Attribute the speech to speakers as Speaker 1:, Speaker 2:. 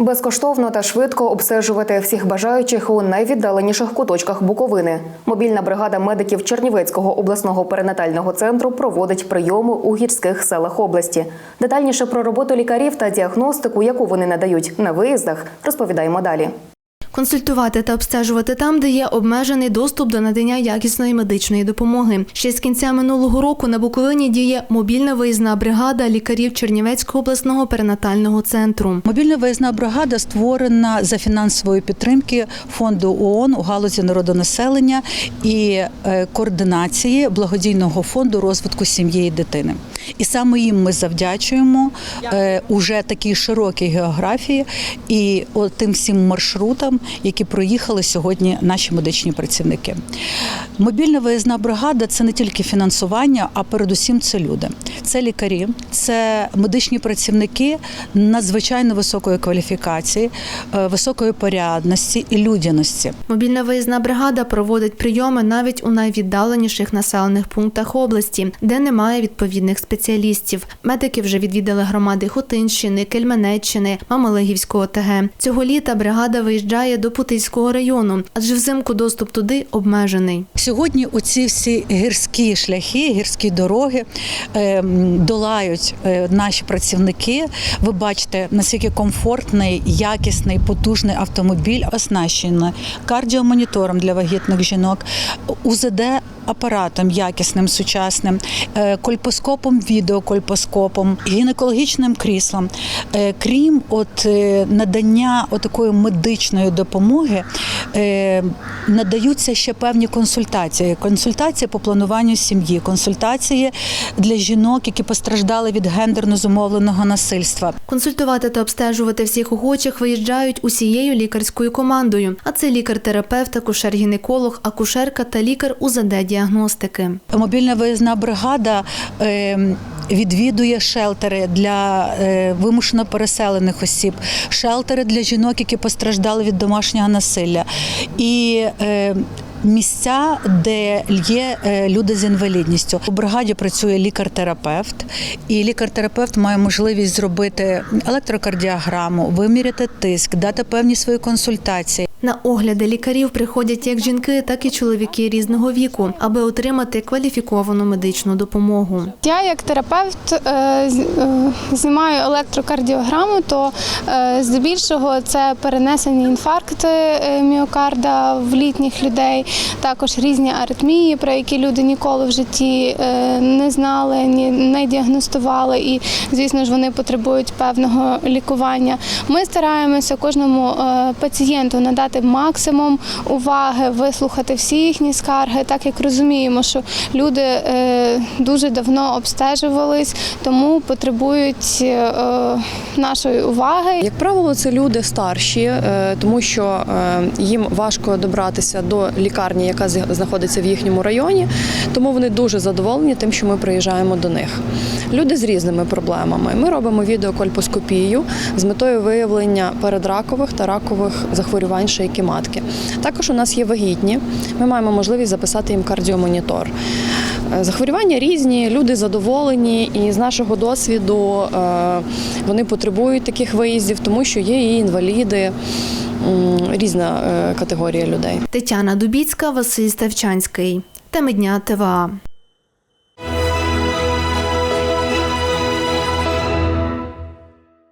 Speaker 1: Безкоштовно та швидко обстежувати всіх бажаючих у найвіддаленіших куточках Буковини. Мобільна бригада медиків Чернівецького обласного перинатального центру проводить прийоми у гірських селах області. Детальніше про роботу лікарів та діагностику, яку вони надають на виїздах, розповідаємо далі.
Speaker 2: Консультувати та обстежувати там, де є обмежений доступ до надання якісної медичної допомоги. Ще з кінця минулого року на Буковині діє мобільна виїзна бригада лікарів Чернівецького обласного перинатального центру.
Speaker 3: Мобільна виїзна бригада створена за фінансової підтримки фонду ООН у галузі народонаселення і е, координації благодійного фонду розвитку сім'ї і дитини. І саме їм ми завдячуємо е, уже такій широкій географії і тим всім маршрутам, які проїхали сьогодні наші медичні працівники. Мобільна виїзна бригада це не тільки фінансування, а передусім це люди. Це лікарі, це медичні працівники надзвичайно високої кваліфікації, е, високої порядності і людяності.
Speaker 2: Мобільна виїзна бригада проводить прийоми навіть у найвіддаленіших населених пунктах області, де немає відповідних спеціалістів. Медики вже відвідали громади Хотинщини, Кельменеччини, Мамалегівського ТГ. Цього літа бригада виїжджає до Путильського району, адже взимку доступ туди обмежений.
Speaker 3: Сьогодні оці всі гірські шляхи, гірські дороги е, долають е, наші працівники. Ви бачите, наскільки комфортний, якісний, потужний автомобіль оснащений кардіомонітором для вагітних жінок, УЗД апаратом якісним, сучасним, е, кольпоскопом, відеокольпоскопом, гінекологічним кріслом. Е, Крім от е, надання такої медичної допомоги, надаються ще певні консультації. Консультації по плануванню сім'ї, консультації для жінок, які постраждали від гендерно зумовленого насильства.
Speaker 2: Консультувати та обстежувати всіх охочих виїжджають усією лікарською командою. А це лікар-терапевт, акушер-гінеколог, акушерка та лікар УЗД-діагностики.
Speaker 3: Мобільна виїзна бригада. е, Відвідує шелтери для е, вимушено переселених осіб, шелтери для жінок, які постраждали від домашнього насилля, і е, місця, де є люди з інвалідністю. У бригаді працює лікар-терапевт, і лікар-терапевт має можливість зробити електрокардіограму, виміряти тиск, дати певні свої консультації.
Speaker 2: На огляди лікарів приходять як жінки, так і чоловіки різного віку, аби отримати кваліфіковану медичну допомогу.
Speaker 4: Я як терапевт е, е, знімаю електрокардіограму, то е, здебільшого це перенесені інфаркти міокарда в літніх людей, також різні аритмії, про які люди ніколи в житті не знали, ні не діагностували, і звісно ж вони потребують певного лікування. Ми стараємося кожному пацієнту надати максимум уваги, вислухати всі їхні скарги, так як розуміємо, що люди е, дуже давно обстежувались, тому потребують е, нашої уваги.
Speaker 5: Як правило, це люди старші, е, тому що їм важко добратися до лікарні, яка знаходиться в їхньому районі, тому вони дуже задоволені тим, що ми приїжджаємо до них. Люди з різними проблемами. Ми робимо відеокольпоскопію з метою виявлення передракових та ракових захворювань шийки матки. Також у нас є вагітні. Ми маємо можливість записати їм кардіомонітор. Е, Захворювання різні, люди задоволені, і з нашого досвіду е, вони потребують таких виїздів, тому що є і інваліди, різна е, категорія людей.
Speaker 2: Тетяна Дубіцька, Василь Ставчанський. Теми дня ТВА.